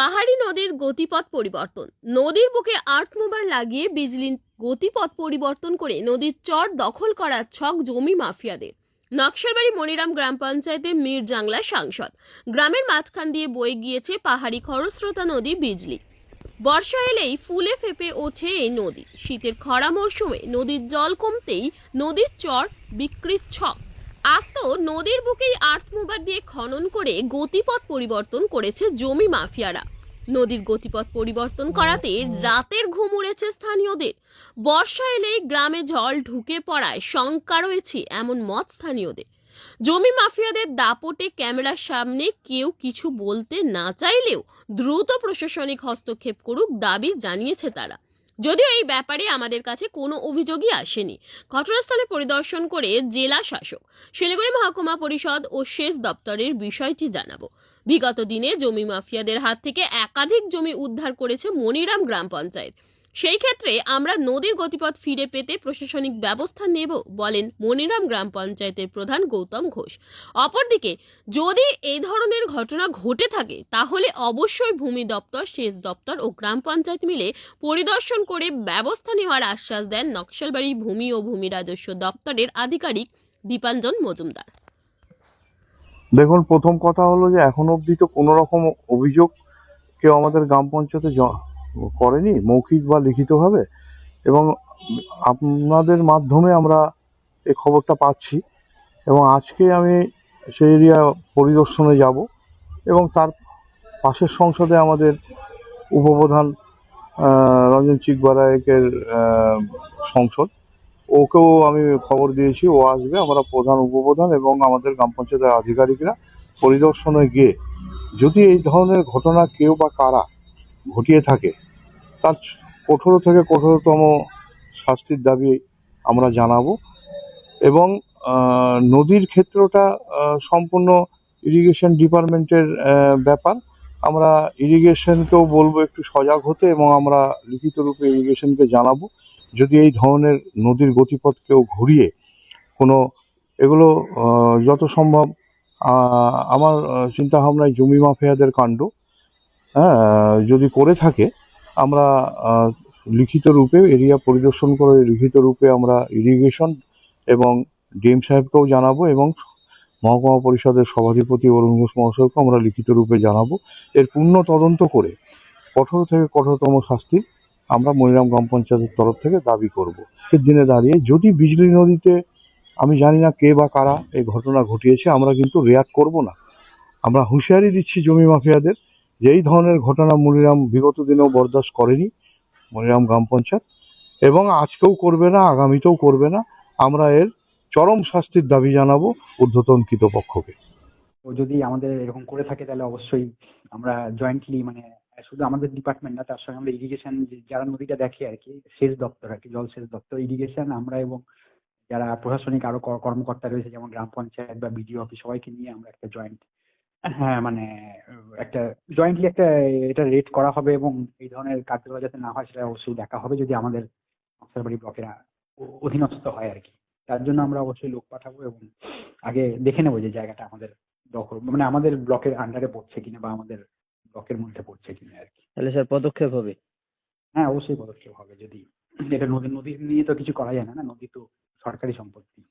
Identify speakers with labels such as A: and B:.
A: পাহাড়ি নদীর গতিপথ পরিবর্তন। নদীর বুকে আর্থ মোবার লাগিয়ে বিজলির গতিপথ পরিবর্তন করে নদীর চর দখল করার ছক জমি মাফিয়াদের। নকশালবাড়ি মনিরাম গ্রাম পঞ্চায়েতের মিরজাংলা সাংসদ। গ্রামের মাঝখান দিয়ে বয়ে গিয়েছে পাহাড়ি খরস্রোতা নদী বিজলি। বর্ষা এলেই ফুলে ফেপে ওঠে এই নদী। শীতের খরা মরশুমে নদীর জল কমতেই নদীর চর বিকৃত ছক। আজ তো নদীর বুকেই আর্থমোবার দিয়ে খনন করে গতিপথ পরিবর্তন করেছে জমি মাফিয়ারা। নদীর গতিপথ পরিবর্তন করাতে রাতের ঘুম উড়েছে স্থানীয়দের। বর্ষা এলেই গ্রামে জল ঢুকে পড়ায় শঙ্কা রয়েছে এমন মত স্থানীয়দের। জমি মাফিয়াদের দাপটে ক্যামেরার সামনে কেউ কিছু বলতে না চাইলেও দ্রুত প্রশাসনিক হস্তক্ষেপ করুক দাবি জানিয়েছে তারা। যদিও এই ব্যাপারে আমাদের কাছে কোনো অভিযোগই আসেনি। ঘটনাস্থলে পরিদর্শন করে জেলা শাসক, শিলিগুড়ি মহকুমা পরিষদ ও সেচ দপ্তরের বিষয়টি জানাব। বিগত দিনে জমি মাফিয়াদের হাত থেকে একাধিক জমি উদ্ধার করেছে মনিরাম গ্রাম পঞ্চায়েত। সেই ক্ষেত্রে আমরা নদীর গতিপথ ফিরে পেতে প্রশাসনিক ব্যবস্থা নেব, বলেন মনিরাম গ্রাম পঞ্চায়েতের প্রধান গৌতম ঘোষ। অপরদিকে, যদি এই ধরনের ঘটনা ঘটে থাকে, তাহলে অবশ্যই ভূমি দপ্তর, সেচ দপ্তর ও গ্রাম পঞ্চায়েত মিলে পরিদর্শন করে ব্যবস্থা নেওয়ার আশ্বাস দেন নকশালবাড়ি ভূমি ও ভূমি রাজস্ব দপ্তরের আধিকারিক দীপাঞ্জন মজুমদার।
B: দেখুন, প্রথম কথা হলো যে এখন অবধি তো কোনো রকম অভিযোগ কেউ আমাদের গ্রাম পঞ্চায়েতে করেনি, মৌখিক বা লিখিতভাবে। এবং আপনাদের মাধ্যমে আমরা এই খবরটা পাচ্ছি। এবং আজকে আমি সেই এরিয়া পরিদর্শনে যাব এবং তার পাশের সংসদে আমাদের উপপ্রধান রঞ্জন চিকবারায়কের সংসদ। ওকেও আমি খবর দিয়েছি, ও আসবে, আমরা প্রধান উপপ্রধান এবং আমাদের গ্রাম পঞ্চায়েতের আধিকারিকরা পরিদর্শনে গিয়ে, যদি এই ধরনের ঘটনা কেউ বা কারা ঘটিয়ে থাকে। তার কঠোর থেকে কঠোরতম শাস্তির দাবি আমরা জানাব এবং নদীর ক্ষেত্রটা সম্পূর্ণ ইরিগেশন ডিপার্টমেন্টের ব্যাপার। আমরা ইরিগেশনকেও বলব একটু সজাগ হতে এবং আমরা লিখিত রূপে ইরিগেশনকে জানাব। যদি এই ধরনের নদীর গতিপথ কেউ ঘুরিয়ে কোনো, এগুলো যত সম্ভব আমার চিন্তা ভাবনায় জমি মাফিয়াদের কাণ্ড হ্যাঁ যদি করে থাকে, আমরা লিখিত রূপে এরিয়া পরিদর্শন করে লিখিত রূপে আমরা ইরিগেশন এবং ডিএম সাহেবকেও জানাব এবং মহকুমা পরিষদের সভাধিপতি অরুণ ঘোষ মহাশয়কে আমরা লিখিত রূপে জানাব। এর পূর্ণ তদন্ত করে কঠোর থেকে কঠোরতম শাস্তি আমরা মনিরাম গ্রাম পঞ্চায়েতের তরফ থেকে দাবি করব। এর দিনে দাঁড়িয়ে যদি বিজলি নদীতে, আমি জানি না কে বা কারা এই ঘটনা ঘটিয়েছে, আমরা কিন্তু রিয়াক্ট করব না। আমরা হুঁশিয়ারি দিচ্ছি জমি মাফিয়াদের যে এই ধরনের ঘটনা মনিরাম বিগত দিনেও বরদাস্ত করেনি, মনিরাম গ্রাম পঞ্চায়েত, এবং আজকেও করবে না, আগামীতেও করবে না। আমরা এর চরম শাস্তির দাবি জানাব ঊর্ধ্বতন কৃতপক্ষকে।
C: তো যদি আমাদের এরকম করে থাকে তাহলে অবশ্যই আমরা জয়েন্টলি মানে শুধু আমাদের ডিপার্টমেন্ট না, তার সঙ্গে আমরা ইরিগেশন যারা নদীটা দেখে আর কি, সেচ দপ্তর আর কি, জল সেচ দপ্তর ইরিগেশন আমরা এবং যারা প্রশাসনিক আরও কর- কর্মকর্তা রয়েছে, যেমন গ্রাম পঞ্চায়েত বা বিডিও অফিস সবাইকে নিয়ে আমরা একটা জয়েন্ট হ্যাঁ মানে একটা জয়েন্টলি একটা এটা রেট করা হবে এবং এই ধরনের কার্যকলাপ যাতে না হয় সেটা অবশ্যই দেখা হবে যদি আমাদের নকশালবাড়ি ব্লকের অধীনস্থ হয় আর কি। তার জন্য আমরা অবশ্যই লোক পাঠাবো এবং আগে দেখে নেব যে জায়গাটা আমাদের দখল মানে আমাদের ব্লকের আন্ডারে পড়ছে কিনা বা আমাদের ব্লকের মধ্যে পড়ছে কিনা আর কি।
D: তাহলে স্যার পদক্ষেপ হবে?
C: হ্যাঁ অবশ্যই পদক্ষেপ হবে যদি এটা নদী নদী নিয়ে তো কিছু করা যায় না না? নদী তো সরকারি সম্পত্তি।